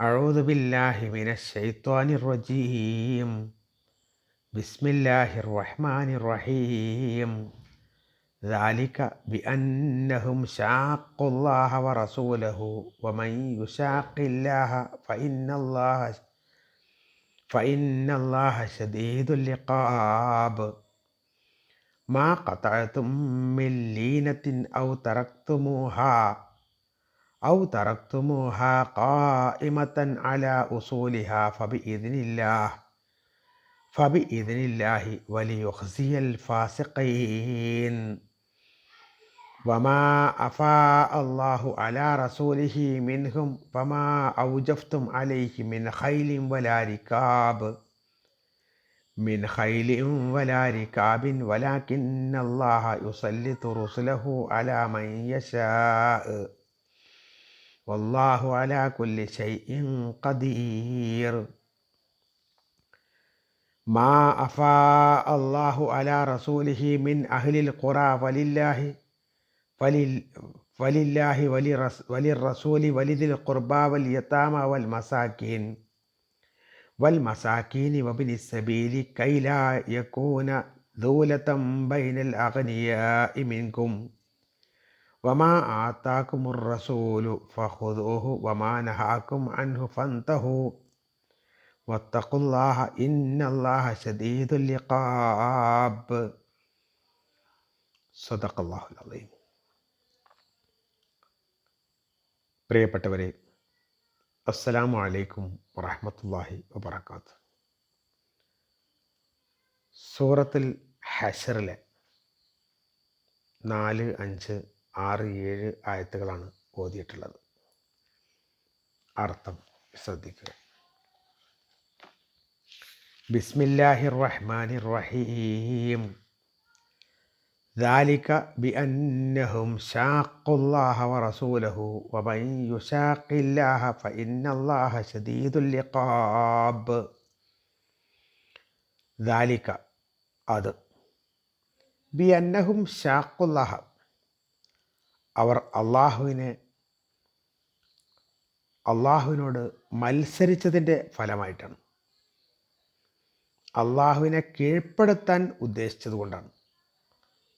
أعوذ بالله من الشيطان الرجيم بسم الله الرحمن الرحيم ذلك بأنهم شاقوا الله ورسوله ومن يشاق الله فإن الله فإن الله شديد اللقاب ما قطعتم من لينة أو تركتموها أو تركتموها قائمة على أصولها فبإذن الله فبإذن الله وليخزي الفاسقين وما أفاء الله على رسوله منهم فما أوجفتم عليه من خيل ولا ركاب من خيل ولا ركاب ولكن الله يسلط رسله على من يشاء വല്ലാഹു അലാ കുല്ലി ഷൈഇൻ ഖദീർ. മാ അഫാ അള്ളാഹു അലാ റസൂലിഹി മിൻ അഹ്ലിൽ ഖുറ വലില്ലാഹി വലിൽ വലില്ലാഹി വലി റസ് വലി റസൂലി വലിദിൽ ഖുർബ വൽ യത്താമ വൽ മസാക്കീൻ വൽ മസാക്കീനി വബിനി സബീലി കൈലാ യക്കൂന ദൂലത്തം ബൈനൽ അഗ്നിയാ ഇമിൻകും വമാ ആത്താക്കുമുർ റസൂലു ഫഹുദൂഹു വമാ നഹാക്കും അൻഹു ഫന്തഹു. വത്തഖുല്ലാഹ ഇന്നല്ലാഹ ശദീദുൽ ഇഖാബ്. സദഖല്ലാഹുൽ അലീം. പ്രിയപ്പെട്ടവരെ അസ്സലാമു അലൈക്കും വറഹമത്തല്ലാഹി വബർക്കാത്ത് സൂറത്തിൽ ഹഷറിലെ നാല് അഞ്ച് ആറ് ഏഴ് ആയത്തുകളാണ് ഓതിയിട്ടുള്ളത്. അർത്ഥം ശ്രദ്ധിക്കുക. ബിസ്മില്ലാഹിർ റഹ്മാനിർ റഹീം ذلك بأنهم شاقوا الله ورسوله ومن يشاق الله فإن الله شديد اللقاب ذلك അത്. ബി അന്നഹും ഷാഖുല്ലാഹ അവർ അള്ളാഹുവിനെ അള്ളാഹുവിനോട് മത്സരിച്ചതിന്റെ ഫലമായിട്ടാണ്. അള്ളാഹുവിനെ കീഴ്പ്പെടുത്താൻ ഉദ്ദേശിച്ചത് കൊണ്ടാണ്.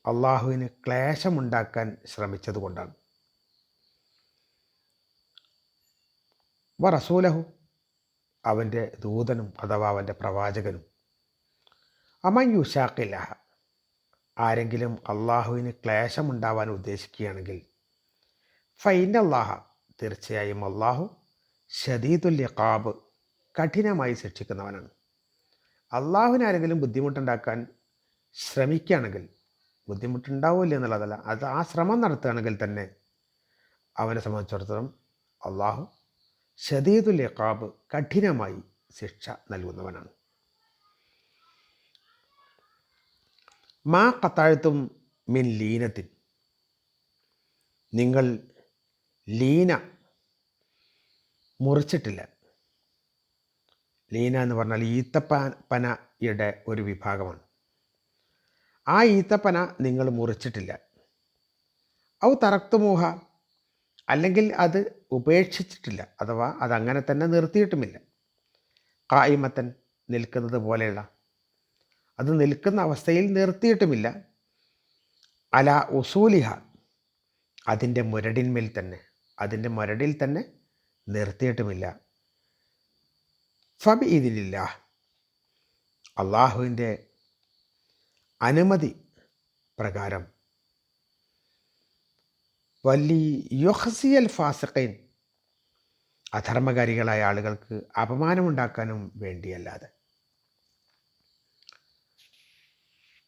അള്ളാഹുവിന് ക്ലേശമുണ്ടാക്കാൻ ശ്രമിച്ചതുകൊണ്ടാണ് വ റസൂലഹു അവന്റെ ദൂതനും അഥവാ അവന്റെ പ്രവാചകനും. അമയുഷാക്കില്ല ആരെങ്കിലും അള്ളാഹുവിന് ക്ലേശമുണ്ടാവാൻ ഉദ്ദേശിക്കുകയാണെങ്കിൽ ഫൈൻ അള്ളാഹ തീർച്ചയായും അള്ളാഹു ഷദീദുൽ യക്കാബ് കഠിനമായി ശിക്ഷിക്കുന്നവനാണ്. അള്ളാഹുവിന് ആരെങ്കിലും ബുദ്ധിമുട്ടുണ്ടാക്കാൻ ശ്രമിക്കുകയാണെങ്കിൽ ബുദ്ധിമുട്ടുണ്ടാവില്ല എന്നുള്ളതല്ല അത് ആ ശ്രമം നടത്തുകയാണെങ്കിൽ തന്നെ അവനെ സംബന്ധിച്ചിടത്തോളം അള്ളാഹു ഷദീദുൽ യക്കാബ് കഠിനമായി ശിക്ഷ നൽകുന്നവനാണ്. മാ കത്താഴത്തും മിൻ ലീനത്തിൻ നിങ്ങൾ ലീന മുറിച്ചിട്ടില്ല. ലീന എന്ന് പറഞ്ഞാൽ ഈത്തപ്പനയുടെ ഒരു വിഭാഗമാണ്. ആ ഈത്തപ്പന നിങ്ങൾ മുറിച്ചിട്ടില്ല. ഔ തറക്തുമൂഹ അല്ലെങ്കിൽ അത് ഉപേക്ഷിച്ചിട്ടില്ല. അഥവാ അതങ്ങനെ തന്നെ നിർത്തിയിട്ടുമില്ല. കായ്മത്തൻ നിൽക്കുന്നത് പോലെയുള്ള. അത് നിൽക്കുന്ന അവസ്ഥയിൽ നിർത്തിയിട്ടുമില്ല. അല ഉസൂലിഹ. അതിന്റെ മുരടിന്മേൽ തന്നെ. അതിന്റെ മരടിൽ തന്നെ നിർത്തിയിട്ടുമില്ല. ഫബി ഇതിലില്ല അള്ളാഹുവിന്റെ അനുമതി പ്രകാരം. വലി യൊഹസിയൽ ഫാസഖൈൻ. അധർമ്മകാരികളായ ആളുകൾക്ക് അപമാനമുണ്ടാക്കാനും വേണ്ടിയല്ലാതെ.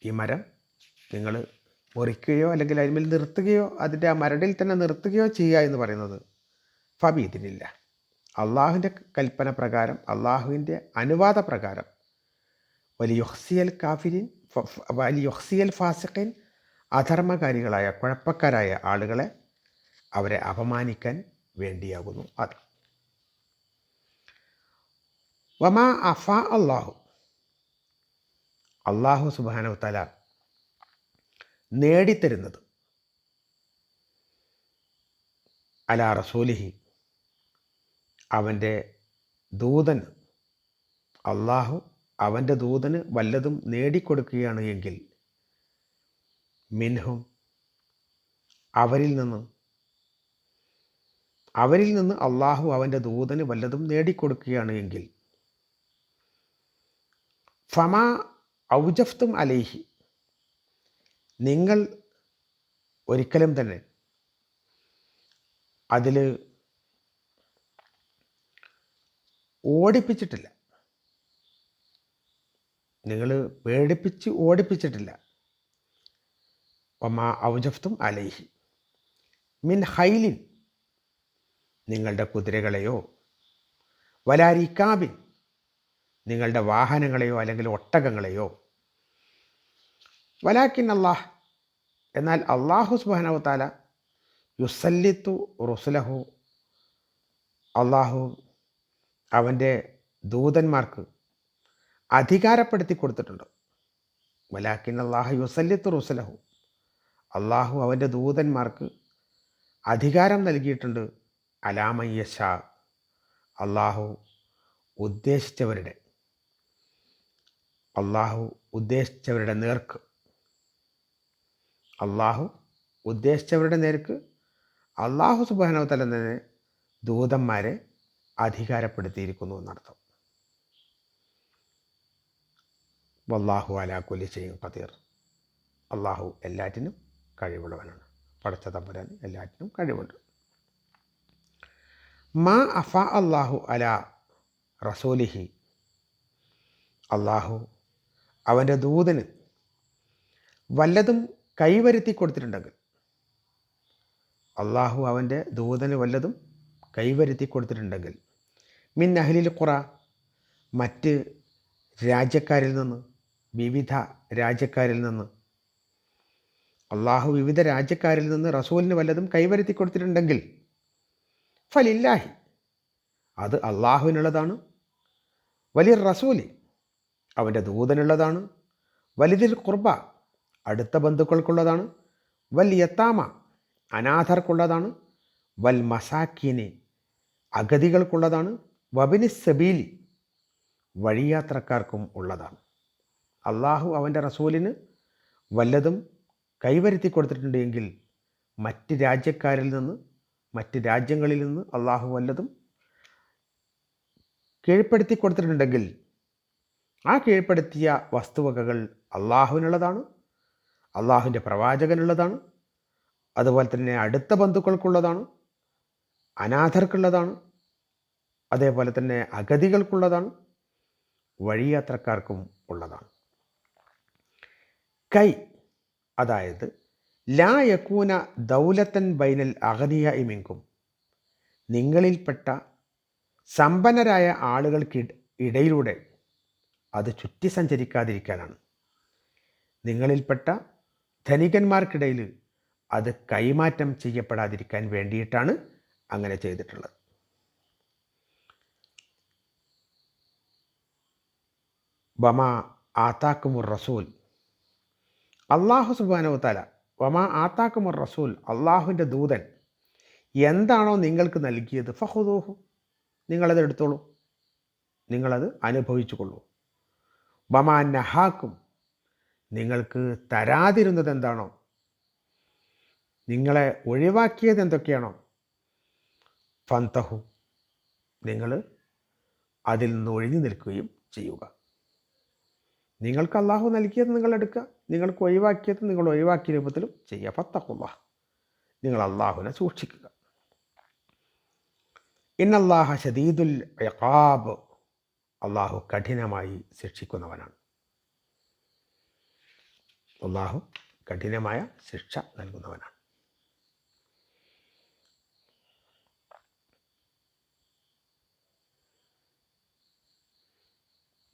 ഈ മരം നിങ്ങൾ മുറിക്കുകയോ അല്ലെങ്കിൽ അതിന്മേൽ നിർത്തുകയോ അതിന്റെ ആ മരടിൽ തന്നെ നിർത്തുകയോ ചെയ്യുക എന്ന് പറയുന്നത് ഫബീദിനില്ല അള്ളാഹുവിന്റെ കൽപ്പന പ്രകാരം അള്ളാഹുവിന്റെ അനുവാദ പ്രകാരം. വലിയൊഹ്സിയൽ കാഫിരിൻ വലിയൊഹ്സിയൽ ഫാസിഖിൻ അധർമ്മകാരികളായ കുഴപ്പക്കാരായ ആളുകളെ അവരെ അപമാനിക്കാൻ വേണ്ടിയാകുന്നു. അത്. വമാ അഫ അള്ളാഹു. അള്ളാഹു സുബാനു തല നേടിത്തരുന്നത്. അല റസൂലിഹി അവന്റെ ദൂതൻ അള്ളാഹു അവന്റെ ദൂതന് വല്ലതും നേടിക്കൊടുക്കുകയാണ് എങ്കിൽ മിൻഹും അവരിൽ നിന്ന് അവരിൽ നിന്ന് അള്ളാഹു അവന്റെ ദൂതന് വല്ലതും നേടിക്കൊടുക്കുകയാണ് എങ്കിൽ ഫമാ ഔജഫ്തും അലേഹി നിങ്ങൾ ഒരിക്കലും തന്നെ അതിൽ ഓടിപ്പിച്ചിട്ടില്ല. നിങ്ങൾ പേടിപ്പിച്ച് ഓടിപ്പിച്ചിട്ടില്ല. ഒമാ ഔജഫ്തും അലൈഹി. മിൻ ഹൈലിൻ നിങ്ങളുടെ കുതിരകളെയോ വലാരിക്കാബിൻ നിങ്ങളുടെ വാഹനങ്ങളെയോ അല്ലെങ്കിൽ ഒട്ടകങ്ങളെയോ വലാക്കിൻ അള്ളാഹ് എന്നാൽ അള്ളാഹു സുബാനവത്താല യുസല്ലിത്തു റുസുലഹു. അള്ളാഹു അവന്റെ ദൂതന്മാർക്ക് അധികാരപ്പെടുത്തി കൊടുത്തിട്ടുണ്ട്. വലാക്കിൻ അള്ളാഹു യുസല്ലിത്തു റുസുലഹു. അള്ളാഹു അവന്റെ ദൂതന്മാർക്ക് അധികാരം നൽകിയിട്ടുണ്ട്. അലാമയ്യ ഷാ അള്ളാഹു ഉദ്ദേശിച്ചവരുടെ അള്ളാഹു ഉദ്ദേശിച്ചവരുടെ നേർക്ക്. അള്ളാഹു ഉദ്ദേശിച്ചവരുടെ നേർക്ക് അള്ളാഹു സുബാനവത്തല തന്നെ ദൂതന്മാരെ അധികാരപ്പെടുത്തിയിരിക്കുന്നു എന്നർത്ഥം. വല്ലാഹു അലാക്കുലി ചെയ്യും കതീർ അള്ളാഹു എല്ലാറ്റിനും കഴിവുള്ളവനാണ്. പടച്ച തമ്പുരാൻ എല്ലാറ്റിനും കഴിവുണ്ട്. മാ അഫ അള്ളാഹു അല റസൂലിഹി. അള്ളാഹു അവന്റെ ദൂതന് വല്ലതും കൈവരുത്തി കൊടുത്തിട്ടുണ്ടെങ്കിൽ അള്ളാഹു അവന്റെ ദൂതന് വല്ലതും കൈവരുത്തി കൊടുത്തിട്ടുണ്ടെങ്കിൽ മിൻ അഹ്ലിൽ ഖുറ മറ്റ് രാജ്യക്കാരിൽ നിന്ന് വിവിധ രാജ്യക്കാരിൽ നിന്ന് അള്ളാഹു വിവിധ രാജ്യക്കാരിൽ നിന്ന് റസൂലിന് വല്ലതും കൈവരുത്തി കൊടുത്തിട്ടുണ്ടെങ്കിൽ ഫലില്ലാഹി അത് അള്ളാഹുവിനുള്ളതാണ് വലിയ റസൂലി അവന്റെ ദൂതനുള്ളതാണ് വലുതിൽ കുർബ അടുത്ത ബന്ധുക്കൾക്കുള്ളതാണ്. വൽ യത്താമ അനാഥർക്കുള്ളതാണ്. വൽ മസാക്കിനെ അഗതികൾക്കുള്ളതാണ്. വബിനി സബീലി വഴിയാത്രക്കാർക്കും ഉള്ളതാണ്. അള്ളാഹു അവന്റെ റസൂലിന് വല്ലതും കൈവരുത്തി കൊടുത്തിട്ടുണ്ട് എങ്കിൽ മറ്റ് രാജ്യക്കാരിൽ നിന്ന് മറ്റ് രാജ്യങ്ങളിൽ നിന്ന് അള്ളാഹു വല്ലതും കീഴ്പ്പെടുത്തി കൊടുത്തിട്ടുണ്ടെങ്കിൽ ആ കീഴ്പ്പെടുത്തിയ വസ്തുവകകൾ അള്ളാഹുവിനുള്ളതാണ് അള്ളാഹുവിന്റെ പ്രവാചകനുള്ളതാണ്. അതുപോലെ തന്നെ അടുത്ത ബന്ധുക്കൾക്കുള്ളതാണ്. അനാഥർക്കുള്ളതാണ്. അതേപോലെ തന്നെ അഗതികൾക്കുള്ളതാണ്. വഴിയാത്രക്കാർക്കും ഉള്ളതാണ്. കൈ അതായത് ലാ യക്കൂന ദൗലത്തൻ ബൈനൽ അഗനിയ ഇമിങ്കും നിങ്ങളിൽപ്പെട്ട സമ്പന്നരായ ആളുകൾക്ക് ഇടയിലൂടെ അത് ചുറ്റി സഞ്ചരിക്കാതിരിക്കാനാണ് നിങ്ങളിൽപ്പെട്ട ധനികന്മാർക്കിടയിൽ അത് കൈമാറ്റം ചെയ്യപ്പെടാതിരിക്കാൻ വേണ്ടിയിട്ടാണ് അങ്ങനെ ചെയ്തിട്ടുള്ളത്. വമ ആത്താക്കുമുർ റസൂൽ. അള്ളാഹു സുബാനോ തല വമ ആത്താക്കുമുർ റസൂൽ അള്ളാഹുവിന്റെ ദൂതൻ എന്താണോ നിങ്ങൾക്ക് നൽകിയത് ഫഹുദൂഹു നിങ്ങളത് എടുത്തോളൂ നിങ്ങളത് അനുഭവിച്ചു കൊള്ളൂ വമാ നഹാക്കും നിങ്ങൾക്ക് തരാതിരുന്നത് എന്താണോ നിങ്ങളെ ഒഴിവാക്കിയത് എന്തൊക്കെയാണോ ഫന്തഹു. നിങ്ങൾ അതിൽ നിന്ന് ഒഴിഞ്ഞു നിൽക്കുകയും ചെയ്യുക. നിങ്ങൾക്ക് അള്ളാഹു നൽകിയത് നിങ്ങൾ എടുക്കുക. നിങ്ങൾക്ക് ഒഴിവാക്കിയത് നിങ്ങൾ ഒഴിവാക്കിയ രൂപത്തിലും ചെയ്യുക. ഫത്തഹുല്ല നിങ്ങൾ അള്ളാഹുവിനെ സൂക്ഷിക്കുക. ഇന്നല്ലാഹ ഷദീദുൽ അള്ളാഹു കഠിനമായി ശിക്ഷിക്കുന്നവനാണ്. അള്ളാഹു കഠിനമായ ശിക്ഷ നൽകുന്നവനാണ്.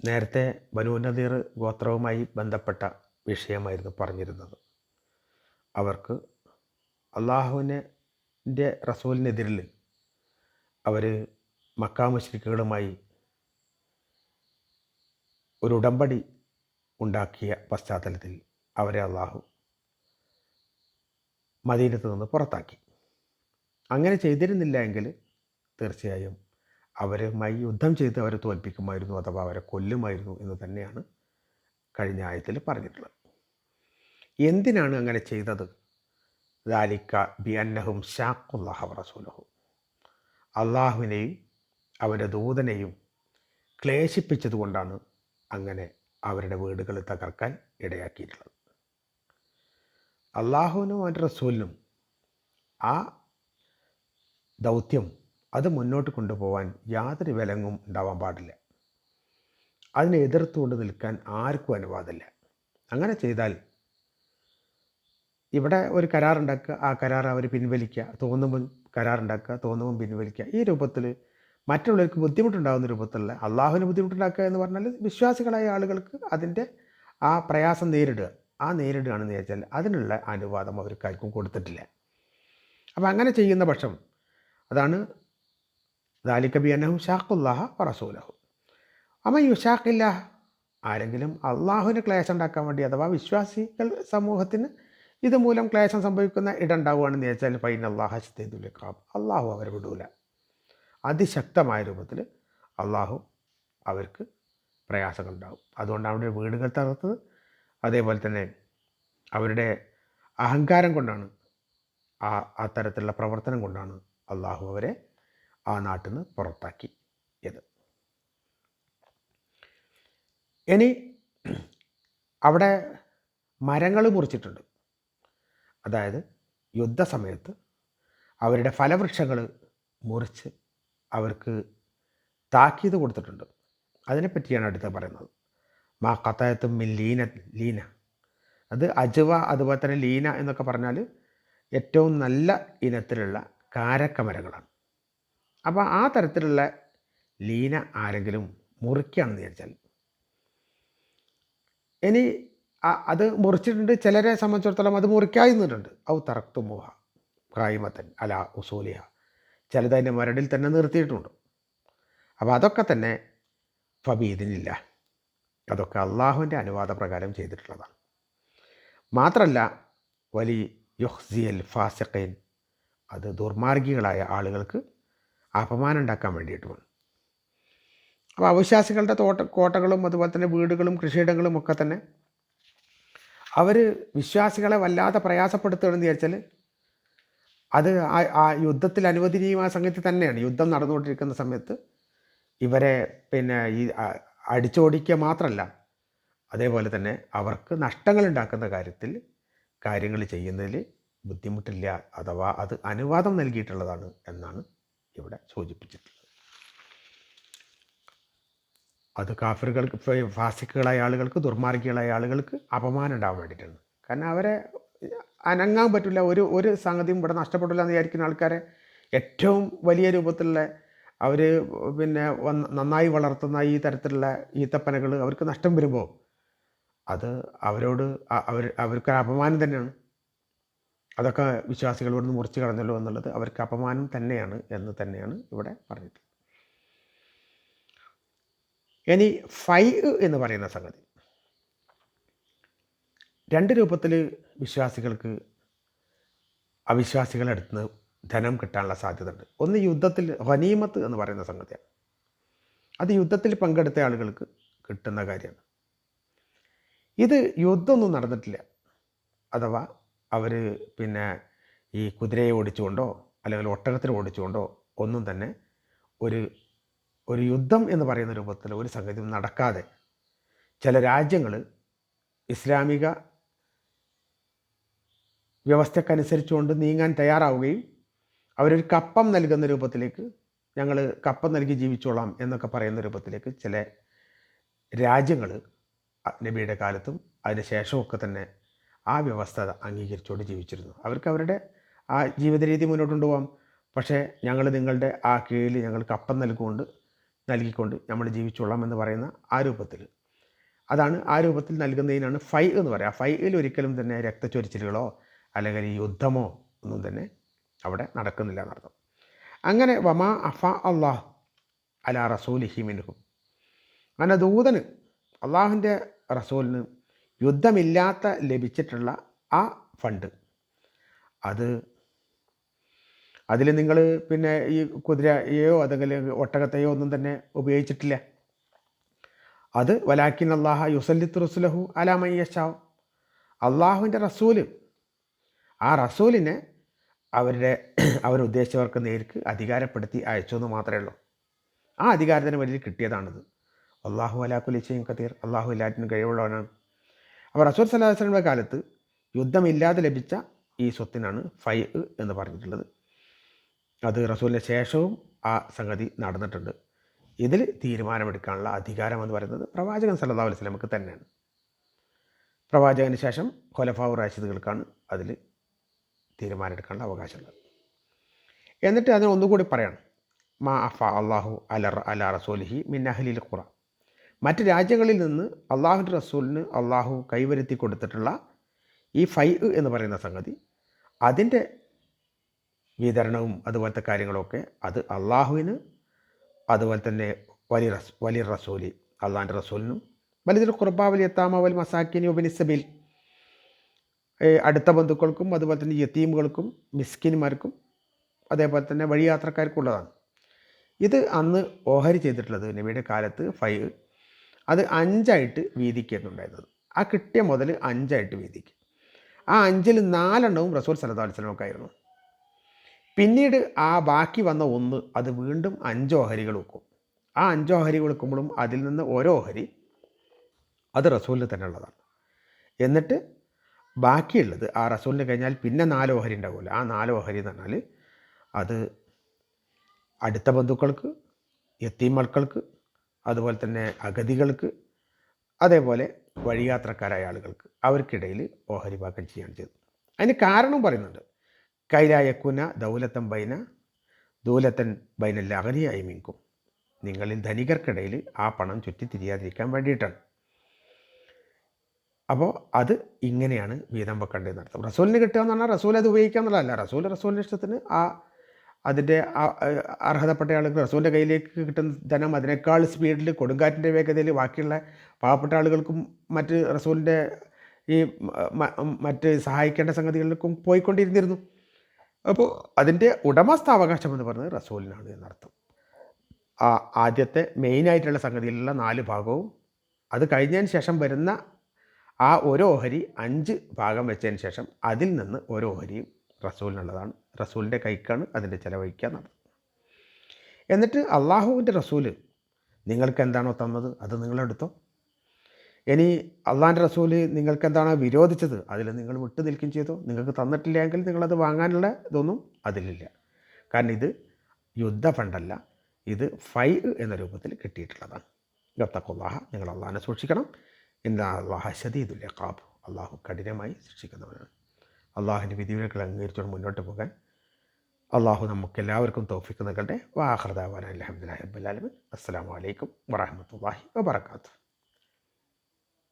നേരത്തെ ബനുനദീർ ഗോത്രവുമായി ബന്ധപ്പെട്ട വിഷയമായിരുന്നു പറഞ്ഞിരുന്നത്. അവർക്ക് അള്ളാഹുവിന്റെ റസൂലിനെതിരിൽ അവർ മക്കാമുശ്രിക്കുകളുമായി ഒരു ഉടമ്പടി ഉണ്ടാക്കിയ പശ്ചാത്തലത്തിൽ അവരെ അള്ളാഹു മദീനത്ത് നിന്ന് പുറത്താക്കി. അങ്ങനെ ചെയ്തിരുന്നില്ല എങ്കിൽ തീർച്ചയായും അവരുമായി യുദ്ധം ചെയ്ത് അവരെ തോൽപ്പിക്കുമായിരുന്നു അഥവാ അവരെ കൊല്ലുമായിരുന്നു എന്ന് തന്നെയാണ് കഴിഞ്ഞ ആയത്തിൽ പറഞ്ഞിട്ടുള്ളത്. എന്തിനാണ് അങ്ങനെ ചെയ്തത്? ദാലിക്ക ബി അന്നഹും ഷാഖുല്ലാഹ റസൂലഹു. അള്ളാഹുവിനെയും അവന്റെ ദൂതനെയും ക്ലേശിപ്പിച്ചതുകൊണ്ടാണ് അങ്ങനെ അവരുടെ വീടുകൾ തകർക്കാൻ ഇടയാക്കിയിട്ടുള്ളത്. അള്ളാഹുവിനും അവന്റെ റസൂലിനും ആ ദൗത്യം അത് മുന്നോട്ട് കൊണ്ടുപോകാൻ യാതൊരു വിലങ്ങും ഉണ്ടാവാൻ പാടില്ല. അതിനെ എതിർത്തുകൊണ്ട് നിൽക്കാൻ ആർക്കും അനുവാദമില്ല. അങ്ങനെ ചെയ്താൽ ഇവിടെ ഒരു കരാറുണ്ടാക്കുക ആ കരാർ അവർ പിൻവലിക്കുക തോന്നുമ്പോൾ കരാറുണ്ടാക്കുക തോന്നുമ്പോൾ പിൻവലിക്കുക. ഈ രൂപത്തിൽ മറ്റുള്ളവർക്ക് ബുദ്ധിമുട്ടുണ്ടാകുന്ന രൂപത്തിലുള്ള അള്ളാഹുവിന് ബുദ്ധിമുട്ടുണ്ടാക്കുക എന്ന് പറഞ്ഞാൽ വിശ്വാസികളായ ആളുകൾക്ക് അതിന്റെ ആ പ്രയാസം നേരിടുക. ആ നേരിടുകയാണെന്ന് ചോദിച്ചാൽ അതിനുള്ള അനുവാദം അവർക്കാർക്കും കൊടുത്തിട്ടില്ല. അപ്പോൾ അങ്ങനെ ചെയ്യുന്ന പക്ഷം അതാണ് ദാലിക്കബി അനഹും ഷാഖുല്ലാഹ പറസൂലഹു അമ്മ യുഷാഖില്ല ആരെങ്കിലും അള്ളാഹുവിന് ക്ലേശം ഉണ്ടാക്കാൻ വേണ്ടി അഥവാ വിശ്വാസികൾ സമൂഹത്തിന് ഇതുമൂലം ക്ലേശം സംഭവിക്കുന്ന ഇടണ്ടാവുകയാണെന്ന് ചോദിച്ചാൽ ഫൈൻ അള്ളാഹ ഷത്തേദുലിഖാബ് അള്ളാഹു അവരെ വിടൂല. അതിശക്തമായ രൂപത്തിൽ അള്ളാഹു അവർക്ക് പ്രയാസങ്ങൾ ഉണ്ടാവും അതുകൊണ്ടാണ് അവരുടെ വീടുകൾ തകർത്തത്. അതേപോലെ തന്നെ അവരുടെ അഹങ്കാരം കൊണ്ടാണ് ആ അത്തരത്തിലുള്ള പ്രവർത്തനം കൊണ്ടാണ് അള്ളാഹു അവരെ ആ നാട്ടിൽ നിന്ന് പുറത്താക്കിയത് ഇനി അവിടെ മരങ്ങൾ മുറിച്ചിട്ടുണ്ട്. അതായത് യുദ്ധസമയത്ത് അവരുടെ ഫലവൃക്ഷങ്ങൾ മുറിച്ച് അവർക്ക് താക്കീത് കൊടുത്തിട്ടുണ്ട്. അതിനെപ്പറ്റിയാണ് അടുത്ത പറയുന്നത്. മാ കത്തായത്തും മിൻ ലീന ലീന. അത് അജുവ അതുപോലെ തന്നെ ലീന എന്നൊക്കെ പറഞ്ഞാൽ ഏറ്റവും നല്ല ഇനത്തിലുള്ള കാരക്കമരങ്ങളാണ് അപ്പോൾ ആ തരത്തിലുള്ള ലീന ആരെങ്കിലും മുറിക്കുകയാണെന്ന് വിചാരിച്ചാൽ ഇനി അത് മുറിച്ചിട്ടുണ്ട് ചിലരെ സംബന്ധിച്ചിടത്തോളം അത് മുറിക്കാതിരുന്നിട്ടുണ്ട് ഔ തറക്തു മുഹ കായ്മത്തൻ അല ഉസൂലിയ ചിലത് അതിന്റെ മരടിൽ തന്നെ നിർത്തിയിട്ടുണ്ട്. അപ്പോൾ അതൊക്കെ തന്നെ ഫബീദിനില്ല. അതൊക്കെ അള്ളാഹുവിന്റെ അനുവാദ പ്രകാരം ചെയ്തിട്ടുള്ളതാണ്. മാത്രമല്ല വലി യുഹ്സിയൽ ഫാസിഖൈൻ അത് ദുർമാർഗികളായ ആളുകൾക്ക് അപമാനം ഉണ്ടാക്കാൻ വേണ്ടിയിട്ടുമാണ് അപ്പോൾ അവിശ്വാസികളുടെ തോട്ട കോട്ടകളും അതുപോലെ തന്നെ വീടുകളും കൃഷിയിടങ്ങളും ഒക്കെ തന്നെ അവർ വിശ്വാസികളെ വല്ലാതെ പ്രയാസപ്പെടുത്തുകയെന്ന് വിചാരിച്ചാൽ അത് ആ ആ യുദ്ധത്തിൽ അനുവദനീയമായ സമയത്ത് തന്നെയാണ്. യുദ്ധം നടന്നുകൊണ്ടിരിക്കുന്ന സമയത്ത് ഇവരെ പിന്നെ ഈ അടിച്ചോടിക്കുക മാത്രമല്ല അതേപോലെ തന്നെ അവർക്ക് നഷ്ടങ്ങൾ ഉണ്ടാക്കുന്ന കാര്യത്തിൽ കാര്യങ്ങൾ ചെയ്യുന്നതിൽ ബുദ്ധിമുട്ടില്ല അഥവാ അത് അനുവാദം നൽകിയിട്ടുള്ളതാണ് എന്നാണ് ഇവിടെ സൂചിപ്പിച്ചിട്ടുള്ളത്. അത് കാഫിറുകൾക്ക് ഫാസിക്കുകളായ ആളുകൾക്ക് ദുർമാർഗികളായ ആളുകൾക്ക് അപമാനം ഉണ്ടാവാൻ വേണ്ടിയിട്ടാണ്. കാരണം അവരെ അനങ്ങാൻ പറ്റില്ല. ഒരു ഒരു സംഗതിയും ഇവിടെ നഷ്ടപ്പെടില്ല എന്ന് വിചാരിക്കുന്ന ആൾക്കാരെ ഏറ്റവും വലിയ രൂപത്തിലുള്ള അവർ പിന്നെ നന്നായി വളർത്തുന്ന ഈ തരത്തിലുള്ള ഈത്തപ്പനകൾ അവർക്ക് നഷ്ടം വരുമ്പോൾ അത് അവരോട് അവർ അവർക്ക് അപമാനം തന്നെയാണ്. അതൊക്കെ വിശ്വാസികളോട് മുറിച്ച് കളഞ്ഞല്ലോ എന്നുള്ളത് അവർക്ക് അപമാനം തന്നെയാണ് എന്ന് തന്നെയാണ് ഇവിടെ പറഞ്ഞിട്ടുള്ളത്. ഇനി ഫൈ എന്ന് പറയുന്ന സംഗതി. രണ്ട് രൂപത്തിൽ വിശ്വാസികൾക്ക് അവിശ്വാസികളുടെ അടുത്ത് നിന്ന് ധനം കിട്ടാനുള്ള സാധ്യത ഉണ്ട് ഒന്ന് യുദ്ധത്തിൽ ഹനീമത്ത് എന്ന് പറയുന്ന സംഗതിയാണ്. അത് യുദ്ധത്തിൽ പങ്കെടുത്ത ആളുകൾക്ക് കിട്ടുന്ന കാര്യമാണ്. ഇത് യുദ്ധമൊന്നും നടന്നിട്ടില്ല. അഥവാ അവർ പിന്നെ ഈ കുതിരയെ ഓടിച്ചുകൊണ്ടോ അല്ലെങ്കിൽ ഒട്ടകത്തിൽ ഓടിച്ചുകൊണ്ടോ ഒന്നും തന്നെ ഒരു ഒരു യുദ്ധം എന്ന് പറയുന്ന രൂപത്തിൽ ഒരു സംഗതി നടക്കാതെ ചില രാജ്യങ്ങൾ ഇസ്ലാമിക വ്യവസ്ഥക്കനുസരിച്ചുകൊണ്ട് നീങ്ങാൻ തയ്യാറാവുകയും അവരൊരു കപ്പം നൽകുന്ന രൂപത്തിലേക്ക് ഞങ്ങൾ കപ്പം നൽകി ജീവിച്ചോളാം എന്നൊക്കെ പറയുന്ന രൂപത്തിലേക്ക് ചില രാജ്യങ്ങൾ നബിയുടെ കാലത്തും അതിന് ശേഷമൊക്കെ തന്നെ ആ വ്യവസ്ഥ അംഗീകരിച്ചുകൊണ്ട് ജീവിച്ചിരുന്നു. അവർക്ക് അവരുടെ ആ ജീവിത രീതി മുന്നോട്ട് കൊണ്ടുപോകാം പക്ഷേ ഞങ്ങൾ നിങ്ങളുടെ ആ കീഴിൽ ഞങ്ങൾ കപ്പം നൽകുകൊണ്ട് നൽകിക്കൊണ്ട് നമ്മൾ ജീവിച്ചോളാം എന്ന് പറയുന്ന ആ രൂപത്തിൽ. അതാണ് ആ രൂപത്തിൽ നൽകുന്നതിനാണ് ഫൈ എന്ന് പറയുക. ഫൈയിൽ ഒരിക്കലും തന്നെ രക്തച്ചൊരിച്ചിലുകളോ അല്ലെങ്കിൽ യുദ്ധമോ ഒന്നും തന്നെ അവിടെ നടക്കുന്നില്ല എന്നർത്ഥം. അങ്ങനെ വമാ അഫ അള്ളാഹ് അല റസൂലിഹി മിനുഹും അങ്ങനെ ദൂതന് അള്ളാഹുവിന്റെ റസൂലിന് യുദ്ധമില്ലാത്ത ലഭിച്ചിട്ടുള്ള ആ ഫണ്ട് അത് അതിൽ നിങ്ങൾ പിന്നെ ഈ കുതിരയെയോ അതെങ്കിൽ ഒട്ടകത്തെയോ ഒന്നും തന്നെ ഉപയോഗിച്ചിട്ടില്ല. അത് വലാക്കിൻ അള്ളാഹ യുസല്ലിത്ത് റസുലഹു അലാമയ്യഷാവും അള്ളാഹുവിന്റെ റസൂൽ ആ റസൂലിനെ അവരുടെ അവരുദ്ദേശിച്ചവർക്ക് നേരിക്ക് അധികാരപ്പെടുത്തി അയച്ചു എന്ന് മാത്രമേ ഉള്ളൂ. ആ അധികാരത്തിന് വലിയ കിട്ടിയതാണിത്. അള്ളാഹു അലാക്കുലിച്ചയും കതീർ അള്ളാഹു എല്ലാറ്റിനും കഴിവുള്ളവനാണ്. അപ്പോൾ റസൂൽ സല്ലാഹുസ്ലമിന്റെ കാലത്ത് യുദ്ധമില്ലാതെ ലഭിച്ച ഈ സ്വത്തിനാണ് ഫൈ എന്ന് പറഞ്ഞിട്ടുള്ളത്. അത് റസൂലിന് ശേഷവും ആ സംഗതി നടന്നിട്ടുണ്ട്. ഇതിൽ തീരുമാനമെടുക്കാനുള്ള അധികാരം എന്ന് പറയുന്നത് പ്രവാചകൻ സല്ലാ അലൈഹി തന്നെയാണ്. പ്രവാചകന് ശേഷം ഖൊലഫാവ് റാഷിദുകൾക്കാണ് അതിൽ തീരുമാനമെടുക്കാനുള്ള അവകാശമുള്ളത് എന്നിട്ട് അതിന് ഒന്നുകൂടി പറയണം. മാ അഫ അള്ളാഹു അല അല റസൂലിഹി മിൻ അഹ്ലിൽ ഖുറ. മറ്റ് രാജ്യങ്ങളിൽ നിന്ന് അള്ളാഹുന്റെ റസൂലിന് അള്ളാഹു കൈവരുത്തി കൊടുത്തിട്ടുള്ള ഈ ഫൈ എന്ന് പറയുന്ന സംഗതി അതിന്റെ വിതരണവും അതുപോലത്തെ കാര്യങ്ങളൊക്കെ അത് അള്ളാഹുവിന് അതുപോലെ തന്നെ വലിയ റസ് വലിയ റസൂലി അള്ളാഹിന്റെ റസൂലിനും വലിയൊരു കുർബാവലി എത്താമ വലിയ മസാക്കിനി ഒബിനിസബിൽ അടുത്ത ബന്ധുക്കൾക്കും അതുപോലെ തന്നെ യത്തീമുകൾക്കും മിസ്കിന്മാർക്കും അതേപോലെ തന്നെ വഴിയാത്രക്കാർക്കുള്ളതാണ്. ഇത് അന്ന് ഓഹരി ചെയ്തിട്ടുള്ളത് നബിയുടെ കാലത്ത് ഫൈവ് അത് അഞ്ചായിട്ട് വീതിക്കുന്നുണ്ടായിരുന്നത് ആ കിട്ടിയ മുതൽ അഞ്ചായിട്ട് വീതിക്കും. ആ അഞ്ചിൽ നാലെണ്ണവും റസൂൽ സലഹ് അലിസ്ലമൊക്കെയായിരുന്നു പിന്നീട് ആ ബാക്കി വന്ന ഒന്ന് അത് വീണ്ടും അഞ്ച് ഓഹരികൾ വെക്കും. ആ അഞ്ച് ഓഹരികൾ വെക്കുമ്പോഴും അതിൽ നിന്ന് ഓരോ ഓഹരി അത് റസൂലിന് തന്നെ ഉള്ളതാണ്. എന്നിട്ട് ബാക്കിയുള്ളത് ആ റസൂലിന് കഴിഞ്ഞാൽ പിന്നെ നാല് ഓഹരി ഉണ്ടാവില്ല ആ നാല് ഓഹരി എന്ന് പറഞ്ഞാൽ അത് അടുത്ത ബന്ധുക്കൾക്ക് എത്തിമക്കൾക്ക് അതുപോലെ തന്നെ അഗതികൾക്ക് അതേപോലെ വഴിയാത്രക്കാരായ ആളുകൾക്ക് അവർക്കിടയിൽ ഓഹരി പാകം ചെയ്യാൻ ചെയ്തത്. അതിന് കാരണം പറയുന്നുണ്ട്. കൈലായക്കുന ദൗലത്തൻ ബൈന ദൂലത്തൻ ബൈന ലഹരിയായി മിങ്കും. നിങ്ങളിൽ ധനികർക്കിടയിൽ ആ പണം ചുറ്റി തിരിയാതിരിക്കാൻ വേണ്ടിയിട്ടാണ്. അപ്പോൾ അത് ഇങ്ങനെയാണ് വീതം വെക്കേണ്ടതെന്ന് അർത്ഥം. റസൂലിന് കിട്ടുക എന്ന് പറഞ്ഞാൽ റസൂൽ അത് ഉപയോഗിക്കുക എന്നുള്ളതല്ല. റസൂൽ റസൂലിന്റെ ഇഷ്ടത്തിന് ആ അതിന്റെ അർഹതപ്പെട്ട ആളുകൾ റസൂലിന്റെ കയ്യിലേക്ക് കിട്ടുന്ന ധനം അതിനേക്കാൾ സ്പീഡിൽ കൊടുങ്കാറ്റിന്റെ വേഗതയിൽ ബാക്കിയുള്ള പാവപ്പെട്ട ആളുകൾക്കും മറ്റ് റസൂലിന്റെ ഈ മറ്റ് സഹായിക്കേണ്ട സംഗതികളിലേക്കും പോയിക്കൊണ്ടിരുന്നിരുന്നു. അപ്പോൾ അതിന്റെ ഉടമസ്ഥാവകാശം എന്ന് പറയുന്നത് റസൂലിനാണ് എന്നർത്ഥം ആ ആദ്യത്തെ മെയിനായിട്ടുള്ള സംഗതിയിലുള്ള നാല് ഭാഗവും അത് കഴിഞ്ഞതിന് ശേഷം വരുന്ന ആ ഓരോ ഓഹരി അഞ്ച് ഭാഗം വെച്ചതിന് ശേഷം അതിൽ നിന്ന് ഓരോ ഓഹരിയും റസൂലിനുള്ളതാണ്. റസൂലിന്റെ കൈക്കാണ് അതിന്റെ ചിലവഴിക്കുക എന്നത് എന്നിട്ട് അള്ളാഹുവിന്റെ റസൂൽ നിങ്ങൾക്ക് എന്താണോ തന്നത് അത് നിങ്ങളെടുത്തോ? ഇനി അള്ളാഹിന്റെ റസൂൽ നിങ്ങൾക്ക് എന്താണോ വിരോധിച്ചത് അതിൽ നിങ്ങൾ വിട്ടു നിൽക്കുകയും ചെയ്തു? നിങ്ങൾക്ക് തന്നിട്ടില്ലെങ്കിൽ നിങ്ങളത് വാങ്ങാനുള്ള ഇതൊന്നും അതിലില്ല. കാരണം ഇത് യുദ്ധ ഫണ്ടല്ല ഇത് ഫൈ എന്ന രൂപത്തിൽ കിട്ടിയിട്ടുള്ളതാണ്. ഗത്തക്കുല്ലാഹ നിങ്ങൾ അള്ളാഹിനെ സൂക്ഷിക്കണം. എന്താ അള്ളാഹ ഷദീദുൽ യക്കാബ് അള്ളാഹു കഠിനമായി ശിക്ഷിക്കുന്നവനാണ്. അള്ളാഹുവിന്റെ വിധിവിലകൾ അംഗീകരിച്ചുകൊണ്ട് മുന്നോട്ട് പോകാൻ അള്ളാഹു നമുക്കെല്ലാവർക്കും തോഫിക്ക് നൽകട്ടെ. വാഹൃദാവാൻ അലഹമുല്ലാ റബ്ബുലാലമിൻ അസ്സാം വലൈക്കും വറഹമത്തല്ലാഹി വാബർക്കാത്തു